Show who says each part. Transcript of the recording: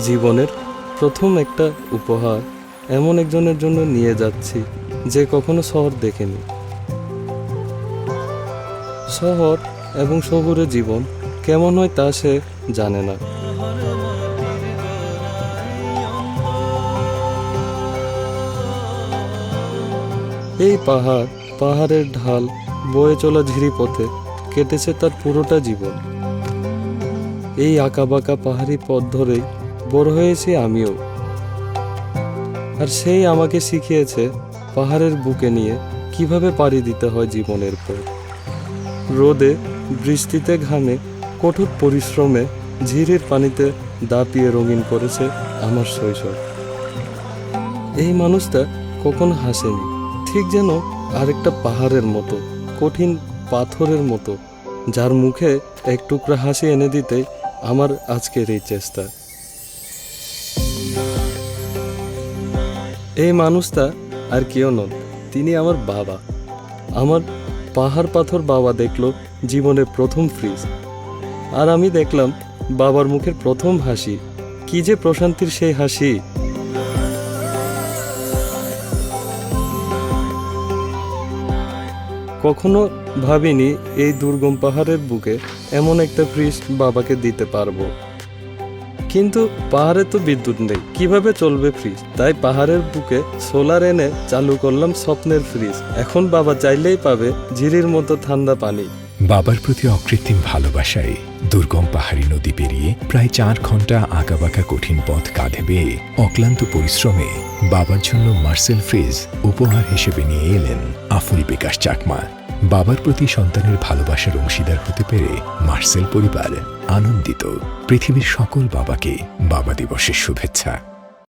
Speaker 1: জীবনের প্রথম একটা উপহার এমন একজনের জন্য নিয়ে যাচ্ছি যে কখনো শহর দেখেনি। শহর এবং শহুরে জীবন কেমন হয় তা সে জানে না। এই পাহাড়, পাহাড়ের ঢাল, বয়ে চলা ঝিরি পথে কেটেছে তার পুরোটা জীবন। এই আঁকাবাঁকা পাহাড়ি পথ ধরেই বড় হয়েছি আমিও। আর সেই আমাকে শিখিয়েছে পাহাড়ের বুকে নিয়ে কীভাবে পাড়ি দিতে হয় জীবনের পর। রোদে, বৃষ্টিতে ঘামে, কঠোর পরিশ্রমে ঝিরির পানিতে দাপিয়ে রঙিন করেছে আমার শৈশব। এই মানুষটা কখন হাসেনি, ঠিক যেন আরেকটা পাহাড়ের মতো, কঠিন পাথরের মতো, যার মুখে এক টুকরা হাসি এনে দিতে আমার আজকের এই চেষ্টা। এই মানুষটা আর কেউ নন, তিনি আমার বাবা। আমার পাহাড় পাথর বাবা দেখল জীবনের প্রথম ফ্রিজ। আর আমি দেখলাম বাবার মুখের প্রথম হাসি। কি যে প্রশান্তির সেই হাসি। কখনো ভাবিনি এই দুর্গম পাহাড়ের বুকে এমন একটা ফ্রিজ বাবাকে দিতে পারব। কিন্তু পাহাড়ে তো বিদ্যুৎ নেই। কীভাবে চলবে ফ্রিজ তাই পাহাড়ের বুকে সোলার এনে চালু করলাম স্বপ্নের ফ্রিজ এখন বাবা চাইলেই পাবে ঝিরির মতো ঠান্ডা পানি।
Speaker 2: বাবার প্রতি অকৃত্রিম ভালোবাসায় দুর্গম পাহাড়ি নদী পেরিয়ে প্রায় চার ঘণ্টা আঁকাবাঁকা কঠিন পথ কাঁধে বেয়ে অক্লান্ত পরিশ্রমে বাবার জন্য মার্সেল ফ্রিজ উপহার হিসেবে নিয়ে এলেন আফুল বিকাশ চাকমা। বাবার প্রতি সন্তানের ভালোবাসার অংশীদার হতে পেরে মার্সেল পরিবার আনন্দিত। পৃথিবীর সকল বাবাকে বাবা দিবসের শুভেচ্ছা।